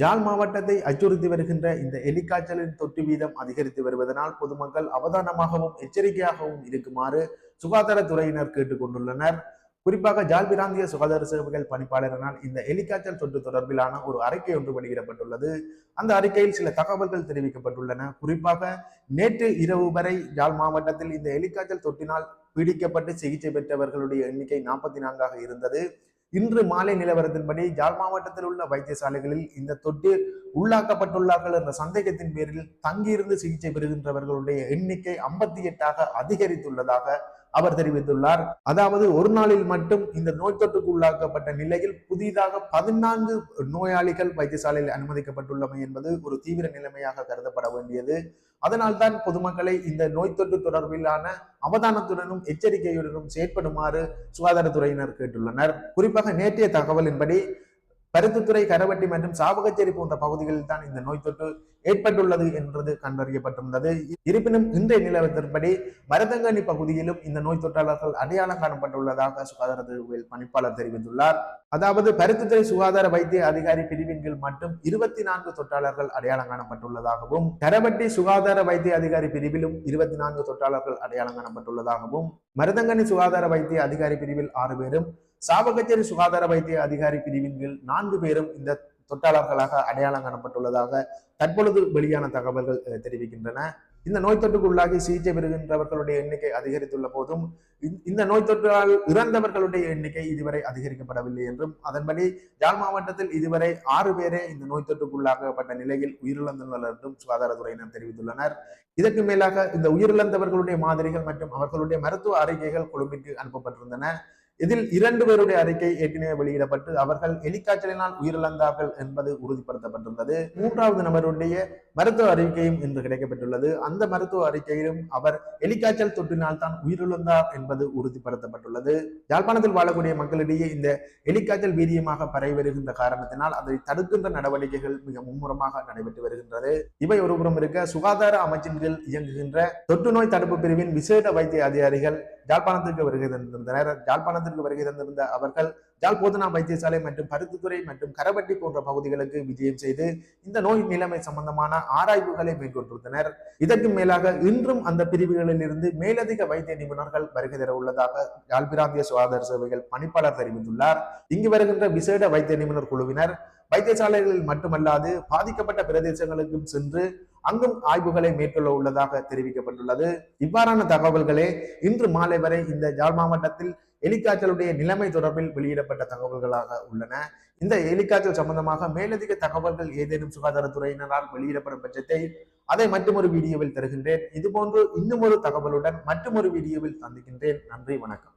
ஜாழ் மாவட்டத்தை அச்சுறுத்தி வருகின்ற இந்த எலிக்காய்ச்சலின் தொற்று வீதம் அதிகரித்து வருவதனால் பொதுமக்கள் அவதானமாகவும் எச்சரிக்கையாகவும் இருக்குமாறு சுகாதாரத்துறையினர் கேட்டுக்கொண்டுள்ளனர். குறிப்பாக ஜாழ் பிராந்திய சுகாதார சேவைகள் பணிப்பாளரினால் இந்த எலிக்காய்ச்சல் தொற்று தொடர்பிலான ஒரு அறிக்கை ஒன்று வெளியிடப்பட்டுள்ளது. அந்த அறிக்கையில் சில தகவல்கள் தெரிவிக்கப்பட்டுள்ளன. குறிப்பாக நேற்று இரவு வரை ஜாழ் மாவட்டத்தில் இந்த எலிக்காய்ச்சல் தொற்றினால் பீடிக்கப்பட்டு சிகிச்சை பெற்றவர்களுடைய எண்ணிக்கை நாற்பத்தி நான்காக இருந்தது. இன்று மாலை நிலவரத்தின்படி ஜாழ் மாவட்டத்தில் உள்ள வைத்தியசாலைகளில் இந்த தொற்று உள்ளாக்கப்பட்டுள்ளார்கள் என்ற சந்தேகத்தின் பேரில் தங்கியிருந்து சிகிச்சை பெறுகின்றவர்களுடைய எண்ணிக்கை ஐம்பத்தி எட்டாக அதிகரித்துள்ளதாக அவர் தெரிவித்துள்ளார். அதாவது ஒரு நாளில் மட்டும் இந்த நோய் தொற்றுக்கு உள்ளாக்கப்பட்ட நிலையில் புதிதாக பதினான்கு நோயாளிகள் வைத்தியசாலையில் அனுமதிக்கப்பட்டுள்ளமை என்பது ஒரு தீவிர நிலைமையாக கருதப்பட வேண்டியது. அதனால்தான் பொதுமக்களை இந்த நோய் தொற்று தொடர்பிலான அவதானத்துடனும் எச்சரிக்கையுடனும் செயற்படுமாறு சுகாதாரத்துறையினர் கேட்டுள்ளனர். குறிப்பாக நேற்றைய தகவலின்படி பருத்தித்துறை கரவட்டி மற்றும் சாவகச்சேரி போன்ற பகுதிகளில் தான் இந்த நோய் தொற்று ஏற்பட்டுள்ளது என்றது கண்டறியப்பட்டிருந்தது இருப்பினும் இன்றைய நிலவரத்தின்படி மரதங்கனி பகுதியிலும் இந்த நோய் தொற்றாளர்கள் அடையாளம் காணப்பட்டுள்ளதாக சுகாதாரத்துறை பணிப்பாளர் தெரிவித்துள்ளார். அதாவது பருத்தித்துறை சுகாதார வைத்திய அதிகாரி பிரிவின் கீழ் மட்டும் இருபத்தி நான்கு தொற்றாளர்கள் அடையாளம் காணப்பட்டுள்ளதாகவும் கரவட்டி சுகாதார வைத்திய அதிகாரி பிரிவிலும் இருபத்தி நான்கு தொற்றாளர்கள் அடையாளம் காணப்பட்டுள்ளதாகவும் மருதங்கனி சுகாதார வைத்திய அதிகாரி பிரிவில் ஆறு பேரும் சாவகச்சேரி சுகாதார வைத்திய அதிகாரி பிரிவின் கீழ் நான்கு பேரும் இந்த தொட்டாளர்களாக அடையாளம் காணப்பட்டுள்ளதாக தற்பொழுது வெளியான தகவல்கள் தெரிவிக்கின்றன. இந்த நோய் தொற்றுக்கு உள்ளாகி சிகிச்சை பெறுகின்றவர்களுடைய எண்ணிக்கை அதிகரித்துள்ள போதும் இந்த- இந்த நோய் தொற்றால் இறந்தவர்களுடைய எண்ணிக்கை இதுவரை அதிகரிக்கப்படவில்லை என்றும் அதன்படி யாழ் மாவட்டத்தில் இதுவரை ஆறு பேரே இந்த நோய் தொற்றுக்குள்ளாக்கப்பட்ட நிலையில் உயிரிழந்துள்ளனர் என்றும் சுகாதாரத்துறையினர் தெரிவித்துள்ளனர். இதற்கு மேலாக இந்த உயிரிழந்தவர்களுடைய மாதிரிகள் மற்றும் அவர்களுடைய மருத்துவ அறிக்கைகள் கொழும்பிற்கு அனுப்பப்பட்டிருந்தன. இதில் இரண்டு பேருடைய அறிக்கை ஏற்கனவே வெளியிடப்பட்டு அவர்கள் எலிக்காய்ச்சலினால் உயிரிழந்தார்கள் என்பது உறுதிப்படுத்தப்பட்டிருந்தது. மூன்றாவது நபருடைய மருத்துவ அறிக்கையும் இன்று கிடைக்கப்பட்டுள்ளது அந்த மருத்துவ அறிக்கையிலும் அவர் எலிக்காய்ச்சல் தொற்றினால் தான் உயிரிழந்தார் என்பது உறுதிப்படுத்தப்பட்டுள்ளது. யாழ்ப்பாணத்தில் வாழக்கூடிய மக்களிடையே இந்த எலிக்காய்ச்சல் வீரியமாக பரவி வருகின்ற காரணத்தினால் அதை தடுக்கின்ற நடவடிக்கைகள் மிக மும்முரமாக நடைபெற்று வருகின்றது. இவை ஒருபுறம் இருக்க சுகாதார அமைச்சின் கீழ் இயங்குகின்ற தொற்று நோய் தடுப்பு பிரிவின் விசேட வைத்திய அதிகாரிகள் ஜாழ்ப்பாணத்திற்கு வருகை தந்திருந்தனர். ஜாழ்ப்பாணத்திற்கு வருகை தந்திருந்த அவர்கள் யாழ் போதனா வைத்தியசாலை மற்றும் பருத்தித்துறை மற்றும் கரவட்டி போன்ற பகுதிகளுக்கு விஜயம் செய்து இந்த நோய் நிலைமை சம்பந்தமான ஆராய்வுகளை மேற்கொண்டிருந்தனர். இதற்கு மேலாக இன்றும் அந்த பிரிவுகளில் இருந்து மேலதிக வைத்திய நிபுணர்கள் வருகை தர உள்ளதாக யாழ்பிராந்திய சுகாதார சேவைகள் பணிப்பாளர் தெரிவித்துள்ளார். இங்கு வருகின்ற விசேட வைத்திய நிபுணர் குழுவினர் வைத்தியசாலைகளில் மட்டுமல்லாது பாதிக்கப்பட்ட பிரதேசங்களுக்கும் சென்று அங்கும் ஆய்வுகளை மேற்கொள்ள உள்ளதாக தெரிவிக்கப்பட்டுள்ளது. இவ்வாறான தகவல்களே இன்று மாலை வரை இந்த யாழ் மாவட்டத்தில் எலிக்காய்ச்சலுடைய நிலைமை தொடர்பில் வெளியிடப்பட்ட தகவல்களாக உள்ளன. இந்த எலிக்காய்ச்சல் சம்பந்தமாக மேலதிக தகவல்கள் ஏதேனும் சுகாதாரத்துறையினரால் வெளியிடப்படும் பட்சத்தை அதை மற்றொரு வீடியோவில் தருகின்றேன். இதுபோன்று இன்னும் ஒரு தகவலுடன் மற்றொரு வீடியோவில் சந்திக்கின்றேன். நன்றி வணக்கம்.